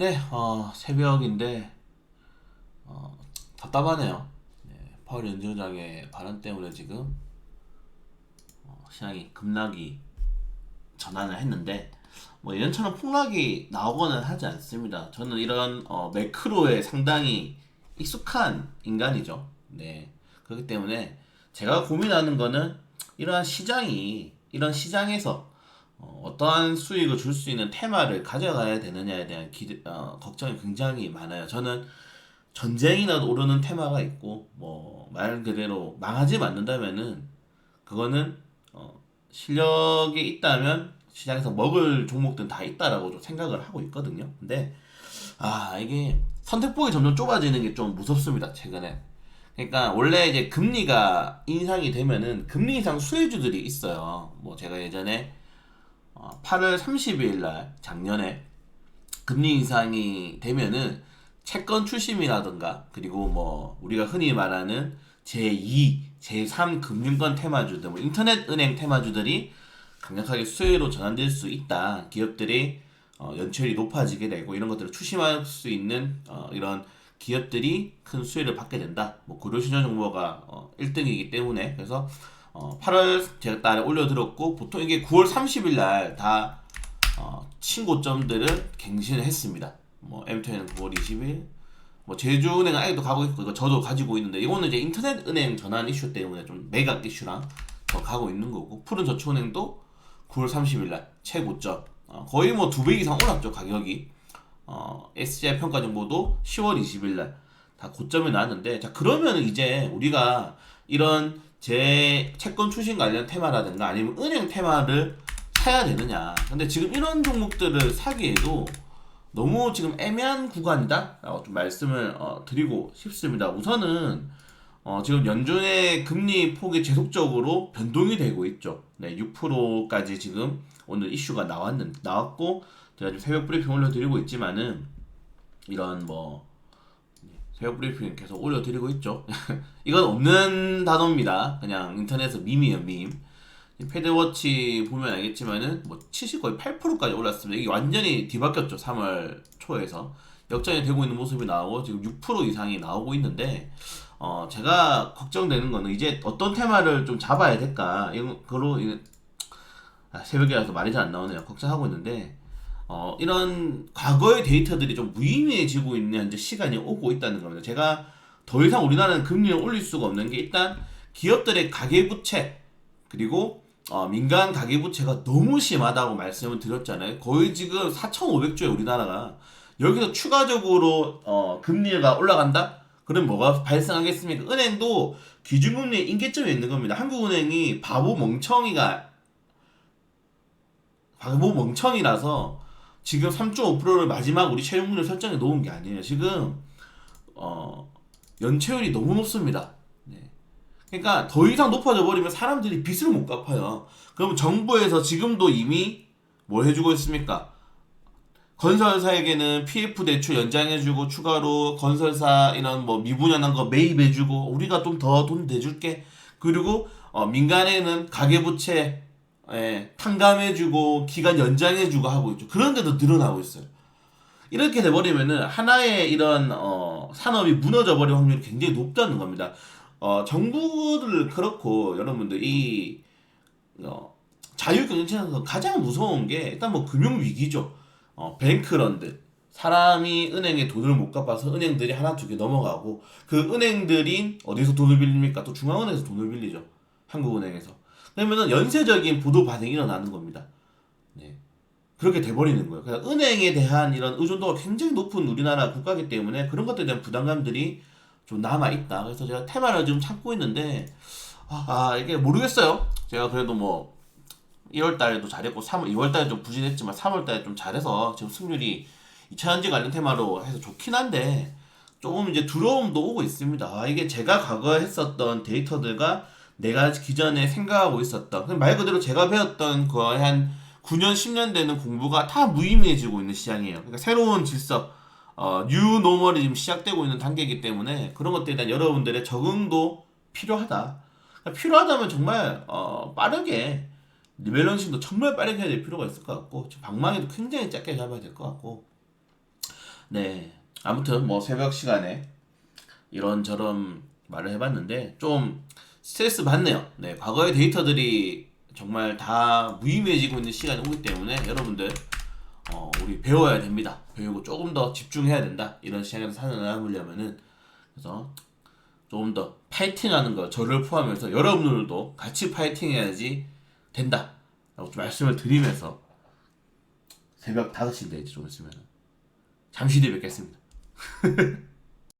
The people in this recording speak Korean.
네, 어, 새벽인데 어, 답답하네요. 네, 파월 연주장의 발언 때문에 지금 어, 시장이 급락이 전환을 했는데 뭐 예전처럼 폭락이 나오거나 하지 않습니다. 저는 이런 어, 매크로에 상당히 익숙한 인간이죠. 네, 그렇기 때문에 제가 고민하는 거는 이러한 시장이 이런 시장에서 어, 떠한 수익을 줄 수 있는 테마를 가져가야 되느냐에 대한 기, 어, 걱정이 굉장히 많아요. 저는 전쟁이 나도 오르는 테마가 있고 뭐 말 그대로 망하지 않는다면은 그거는 어, 실력이 있다면 시장에서 먹을 종목들은 다 있다라고 좀 생각을 하고 있거든요. 근데 아 이게 선택폭이 점점 좁아지는 게 좀 무섭습니다. 최근에. 그러니까 원래 이제 금리가 인상이 되면은 금리 인상 수혜주들이 있어요. 뭐 제가 예전에 어, 8월 30일 날 작년에 금리 인상이 되면은 채권 출심이라든가 그리고 뭐 우리가 흔히 말하는 제2, 제3 금융권 테마주들, 뭐 인터넷 은행 테마주들이 강력하게 수혜로 전환될 수 있다. 기업들이 어, 연체율이 높아지게 되고 이런 것들을 추심할 수 있는 어, 이런 기업들이 큰 수혜를 받게 된다. 뭐 고려신용 정보가 어, 1등이기 때문에 그래서 어, 8월 제가 달에 올려드렸고 보통 이게 9월 30일 날다 어, 친고점들을 갱신을 했습니다. 뭐 MTN은 9월 20일, 뭐 제주은행 아직도 가고 있고 이거 저도 가지고 있는데 이거는 이제 인터넷 은행 전환 이슈 때문에 좀 매각 이슈랑 더 가고 있는 거고 푸른 저축은행도 9월 30일 날 최고점 어, 거의 뭐 두 배 이상 올랐죠 가격이 어, SGI 평가 정보도 10월 20일 날 다 고점에 나왔는데 자 그러면 이제 우리가 이런 제 채권 출신 관련 테마라든가 아니면 은행 테마를 사야 되느냐 근데 지금 이런 종목들을 사기에도 너무 지금 애매한 구간이다 라고 좀 말씀을 어, 드리고 싶습니다. 우선은 어, 지금 연준의 금리 폭이 계속적으로 변동이 되고 있죠. 네, 6%까지 지금 오늘 이슈가 나왔는 나왔고 제가 지금 새벽 브리핑 올려드리고 있지만은 이런 뭐 새벽 브리핑 계속 올려드리고 있죠. 이건 없는 단어입니다. 그냥 인터넷에서 밈이에요, 밈. 패드워치 보면 알겠지만은 뭐 70 거의 8%까지 올랐습니다. 이게 완전히 뒤바뀌었죠. 3월 초에서 역전이 되고 있는 모습이 나오고 지금 6% 이상이 나오고 있는데 어 제가 걱정되는 거는 이제 어떤 테마를 좀 잡아야 될까 이거 그로 아, 새벽이라서 말이 잘 안 나오네요. 걱정하고 있는데 어 이런 과거의 데이터들이 좀 무의미해지고 있는 이제 시간이 오고 있다는 겁니다. 제가 더 이상 우리나라는 금리를 올릴 수가 없는 게 일단 기업들의 가계부채 그리고 어, 민간 가계부채가 너무 심하다고 말씀을 드렸잖아요. 거의 지금 4,500조에 우리나라가 여기서 추가적으로 어, 금리가 올라간다? 그럼 뭐가 발생하겠습니까? 은행도 기준금리 인계점에 있는 겁니다. 한국은행이 바보 멍청이가 바보 멍청이라서 지금 3.5%를 마지막 우리 채용률 설정에 놓은 게 아니에요. 지금 어, 연체율이 너무 높습니다. 그러니까 더 이상 높아져 버리면 사람들이 빚을 못 갚아요. 그럼 정부에서 지금도 이미 뭘 해주고 있습니까? 건설사에게는 PF 대출 연장해주고 추가로 건설사 이런 뭐 미분양한 거 매입해주고 우리가 좀 더 돈 내줄게. 그리고 어, 민간에는 가계부채 예, 탕감해주고 기간 연장해주고 하고 있죠. 그런데도 늘어나고 있어요. 이렇게 돼버리면은 하나의 이런 어, 산업이 무너져 버릴 확률이 굉장히 높다는 겁니다. 어, 정부를 그렇고 여러분들 이 어, 자유경제에서 가장 무서운 게 일단 뭐 금융 위기죠. 어, 뱅크런드 사람이 은행에 돈을 못 갚아서 은행들이 하나 두 개 넘어가고 그 은행들이 어디서 돈을 빌립니까? 또 중앙은행에서 돈을 빌리죠. 한국은행에서. 그러면은 연쇄적인 부도 반응이 일어나는 겁니다. 네. 그렇게 돼버리는 거예요. 그래서 은행에 대한 이런 의존도가 굉장히 높은 우리나라 국가이기 때문에 그런 것들에 대한 부담감들이 좀 남아 있다. 그래서 제가 테마를 지금 찾고 있는데 아, 아 이게 모르겠어요. 제가 그래도 뭐 1월 달에도 잘했고 3월 2월 달에 좀 부진했지만 3월 달에 좀 잘해서 지금 승률이 2차전지 관련 테마로 해서 좋긴 한데 조금 이제 두려움도 오고 있습니다. 아, 이게 제가 과거에 했었던 데이터들과 내가 기존에 생각하고 있었던 말 그대로 제가 배웠던 거의 한 9년 10년 되는 공부가 다 무의미해지고 있는 시장이에요. 그러니까 새로운 질서 어, 뉴 노멀이 지금 시작되고 있는 단계이기 때문에 그런 것들에 대한 여러분들의 적응도 필요하다. 그러니까 필요하다면 정말 어, 빠르게 리밸런싱도 정말 빠르게 해야 될 필요가 있을 것 같고 방망이도 굉장히 짧게 잡아야 될 것 같고 네. 아무튼 뭐 새벽 시간에 이런저런 말을 해봤는데 좀 스트레스 받네요. 네. 과거의 데이터들이 정말 다 무의미해지고 있는 시간이 오기 때문에 여러분들 어, 우리 배워야 됩니다. 배우고 조금 더 집중해야 된다. 이런 시간에서 살아남으려면은 그래서 조금 더 파이팅하는 거 저를 포함해서 여러분들도 같이 파이팅해야지 된다. 라고 좀 말씀을 드리면서 새벽 5시인데 이제 좀 있으면 잠시 뒤에 뵙겠습니다.